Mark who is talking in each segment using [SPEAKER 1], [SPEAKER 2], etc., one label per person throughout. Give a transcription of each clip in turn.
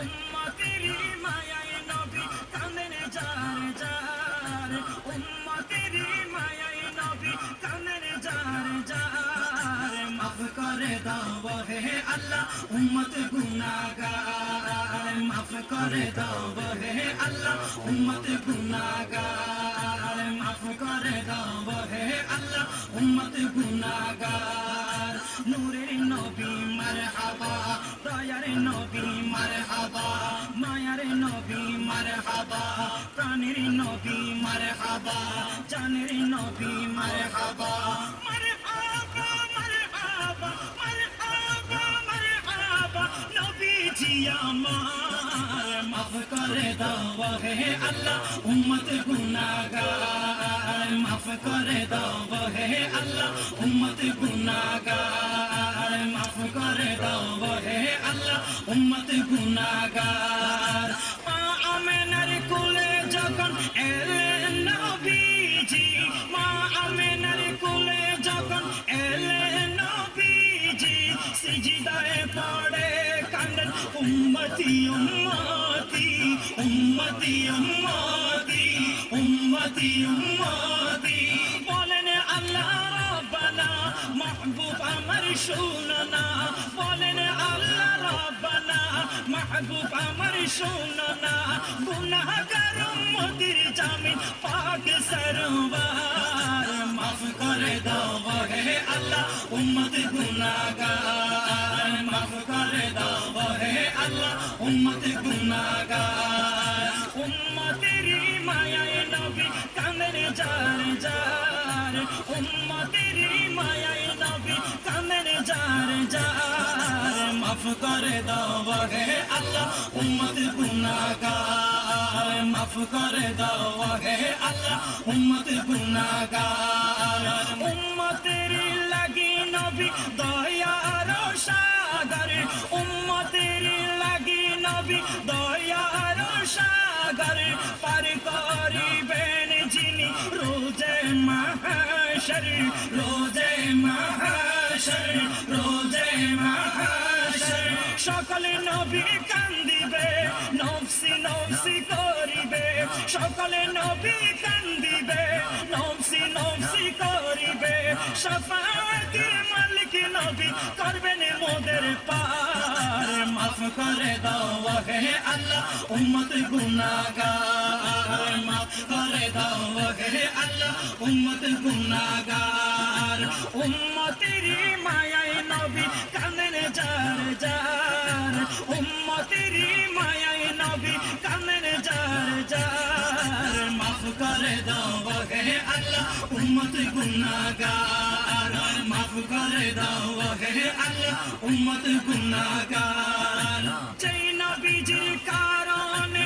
[SPEAKER 1] উম্মতেরি মায়ায় নবী কাঁদেন যার যার। উম্মতেরি মায়ায় নবী কাঁদেন যার যার। মাফ করে দাও হে আল্লাহ, উম্মত গুনাহগার। দয়ার নবী নবী, মারহাবা। প্রাণের নবী, মারহাবা। জানের নবী, মারহাবা। মাফ করে দাও হে আল্লাহ, উম্মত গুনাহগার। মাফ করে দাও হে আল্লাহ, উম্মত গুনাহগার। মাফ করে দাও হে আল্লাহ। উম্মত গুনাহগার। মা আমেনার কোলে যখন এলেন নবীজি, মা আমেনার কোলে যখন এলেন নবীজি, সিজদায় পড়ে কান্দন, উম্মতি উম্মতি উম্মতি উম্মতি উম্মতি উম্মতি। মাহবুব আমার শুননা বলেন আল্লাহ রাব্বানা, মাহবুব আমার শুননা গুনাহগার উম্মতির জামিন পাক সরওয়ার মাফ করে দাও হে আল্লাহ, উম্মত গুনাহগার। মাফ করে দাও হে আল্লাহ, উম্মত গুনাহগার। উম্মতের মায়ায় নবী কামের জার জার। উম্মতের মায়ায় জার জার মাফ করে দাও হে আল্লাহ উম্মত গুনাহগার মাফ করে দাও হে আল্লাহ উম্মত গুনাহগার উম্মতের লাগি নবী দয়ার সাগর উম্মতের লাগি নবী দয়ার সাগর পার করিবেন যিনি রোজে মাহাশর রোজে মাহাশর রোজে মাহাশর সকলে নবী কান্দিবে নফসি নফসি করিবে। সকলে নবী কান্দিবে নফসি নফসি করিবে। সাফাতের মালিক নবী করবেন মোদের পার। মাফ করে দাও হে আল্লাহ, উম্মত গুনাহগার। মাফ করে দাও হে আল্লাহ, উম্মত গুনাহগার। উম্মতের মায়ায় নবী কানেন যার যার। উম্মতের মায়ায় নবী যার মাফ করে দাও আল্লাহ, উম্মত গুনাহগার। মাফ করে দাও আল্লাহ, উম্মত গুনাহগার। নবীজির কারণে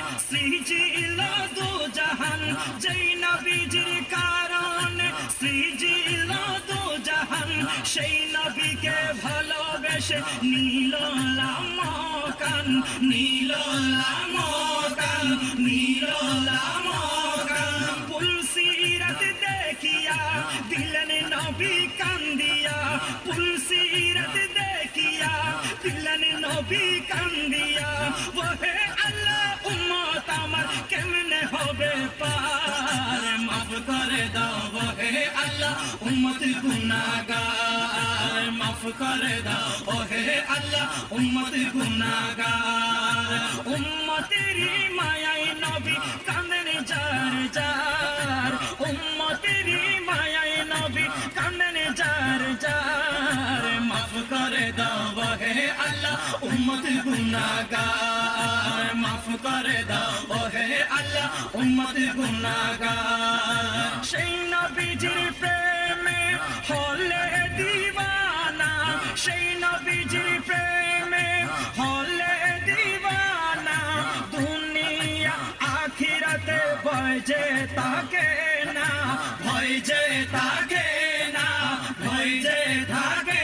[SPEAKER 1] দু জাহান নবীজির কারণে সেই নবীকে ভালোবেসে নীল লামকান নীল লামকান নীল লামকান। পুলসিরাত দেখিয়া দিলেন নবী কান্দিয়া। পুলসিরাত দেখিয়া দিলেন নবী কান্দিয়া। ওহে আল্লাহ উম্মত আমার কেমনে হবে পার? মাফ করে দাও হে আল্লাহ। উম্মত গুনাগার মাফ করে দাও। ওহে আল্লাহ উম্মত গুনাগার উম্মতের মায়াই নবী আল্লাহ উম্মত গুনাহগার মাফ করে দাও হে আল্লাহ। উম্মত গুনাহগার। সেই নবীজির প্রেমে হলে দিবানা সেই নবীজির প্রেমে হলে দিবানা দুনিয়া আখিরাতে ভয় তাকে না, ভয় যে তাকে না, ভয় যে থাকে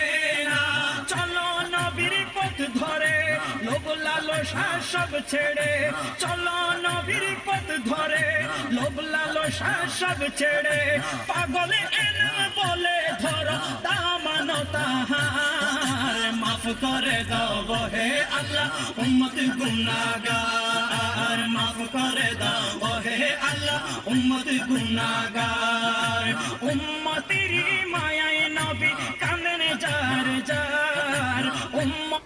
[SPEAKER 1] লোভ লালসা সব ছেড়ে, চলো নবীর পথ ধরে। লোভ লালসা সব ছেড়ে, পাগলে এনা বলে ধরো দামানতা মাফ করে দাও বহে আল্লাহ, উম্মত গুনাগার মাফ করে দাও বহে আল্লাহ, উম্মত গুনাগার উম্মতের মায়ায় নবী কান্দনে যার যার। উম্মত